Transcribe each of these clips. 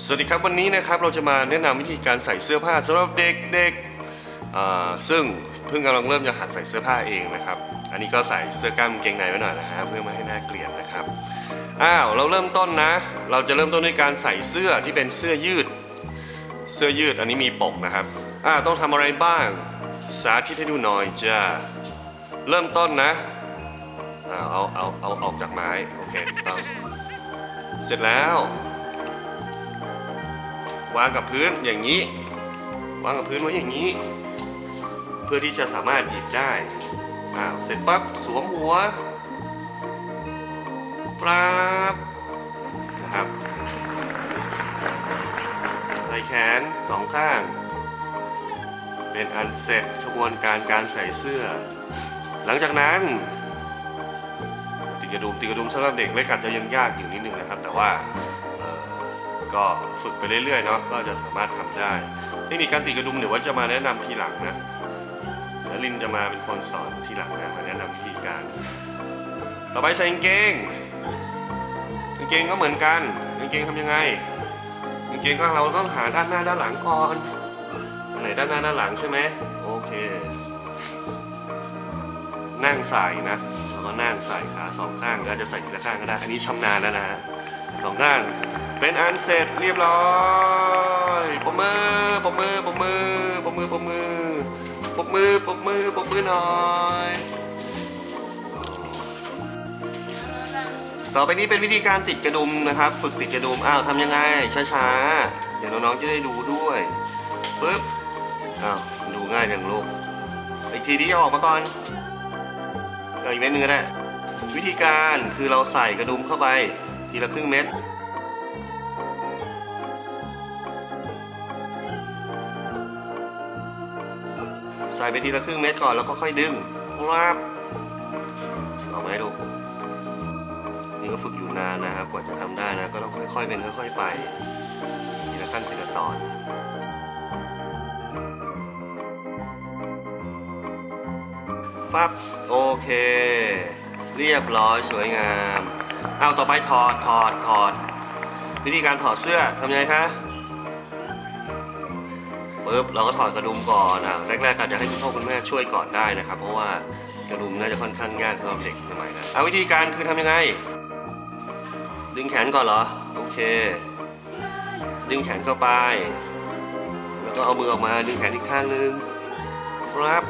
สวัสดีครับวันนี้นะครับเราจะมาแนะนำวิธีการใส่เสื้อผ้าสำหรับเด็กๆซึ่งเพิ่งกำลังเริ่มจะหัดใส่เสื้อผ้าเองนะครับ อันนี้ก็ใส่เสื้อกล้ามเกงในไว้หน่อยนะฮะเพื่อไม่ให้น่าเกลียดนะครับอ้าวเราเริ่มต้นนะ เราจะเริ่มต้นด้วยการใส่เสื้อที่เป็นเสื้อยืด เสื้อยืดอันนี้มีปกนะครับอ่าวต้องทำอะไรบ้างสาธิตให้ดูหน่อยจ้าเริ่มต้นนะอ่าเอาเอาเอาออกจากไม้โอเคต้องเสร็จแล้ว วางกับพื้นอย่างนี้ วางกับพื้นไว้อย่างนี้ เพื่อที่จะสามารถหยิบได้อ้าวเสร็จปั๊บสวมหัวปราบนะครับใส่แขนสองข้าง เป็นอันเสร็จกระบวนการการใส่เสื้อ หลังจากนั้นติกระดุมติกระดุมสำหรับเด็กเล็กอาจจะยังยากอยู่นิดนึงนะครับ แต่ว่า ก็ฝึกไปเรื่อยๆเนาะก็จะสามารถทำได้เทคนิคการติดกระดุมเดี๋ยวว่าจะมาแนะนำทีหลังนะแล้วลินจะมาเป็นคนสอนทีหลังนะมาแนะนำวิธีการ ต่อไปใส่กางเกงกางเกงก็เหมือนกันกางเกงทำยังไงกางเกงก็เราต้องหาด้านหน้าด้านหลังก่อนอันไหนด้านหน้าด้านหลังใช่ไหมโอเค นั่งใส่นะแล้วก็นั่งใส่ขาสองข้างก็จะใส่ทีละข้างก็ได้อันนี้ชำนาญแล้วนะฮะสองข้าง เป็นอันเสร็จเรียบร้อยปมมือปมมือปมมือปมมือปมมือปมมือปมมือปมมือหน่อย ต่อไปนี้เป็นวิธีการติดกระดุมนะครับ ฝึกติดกระดุมอ้าวทำยังไง ช้าๆ เดี๋ยวน้องๆจะได้ดูด้วยปึ๊บอ้าวดูง่ายจังลูกอีกทีที่ออกมาก่อนเอาอีกเม็ดหนึงก็ได้วิธีการคือเราใส่กระดุมเข้าไปทีละครึ่งเม็ด ใส่ไปทีละครึ่งเม็ดก่อนแล้วก็ค่อยดึงครับเอาไหมลูกนี่ก็ฝึกอยู่นานนะครับ กว่าจะทำได้นะ ก็ต้องค่อย ๆ เป็นค่อย ๆ ไปทีละขั้นทีละตอนฟับโอเค เรียบร้อยสวยงาม เอาต่อไปถอดถอดถอด วิธีการถอดเสื้อทำยังไงคะ ปึ๊บเราก็ถอดกระดุมก่อนอะแรกๆอาจจะให้คุณพ่อคุณแม่ช่วยก่อนได้นะครับ เพราะว่ากระดุมน่าจะค่อนข้างยากสำหรับเด็กสมัยนั้นเอาวิธีการคือทำยังไง ดึงแขนก่อนเหรอโอเค ดึงแขนเข้าไป แล้วก็เอามือออกมาดึงแขนอีกข้างนึงครับ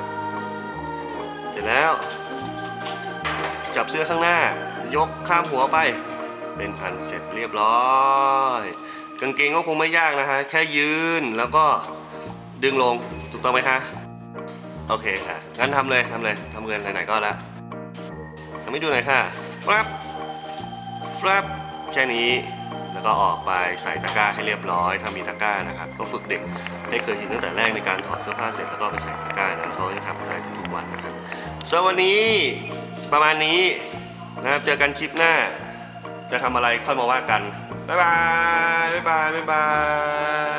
เสร็จแล้ว จับเสื้อข้างหน้ายกข้ามหัวไป เป็นอันเสร็จเรียบร้อยกางเกงก็คงไม่ยากนะฮะแค่ยืนแล้วก็ ดึงลงถูกต้องไหมคะโอเคค่ะงั้นทำเลยทำเลยทำเงินไหนๆก็แล้วทำให้ดูหน่อยค่ะฟลับฟลับแค่นี้แล้วก็ออกไปใส่ตะกร้าให้เรียบร้อยถ้ามีตะกร้านะครับก็ฝึกเด็กให้เคยชินตั้งแต่แรกในการถอดเสื้อผ้าเสร็จแล้วก็ไปใส่ตะกร้านะเขาจะทำได้ทุกวันนะครับสวนวันนี้ประมาณนี้นะครับเจอกันคลิปหน้า จะทำอะไรค่อยมาว่ากันบ๊ายบายบ๊ายบายบ๊ายบาย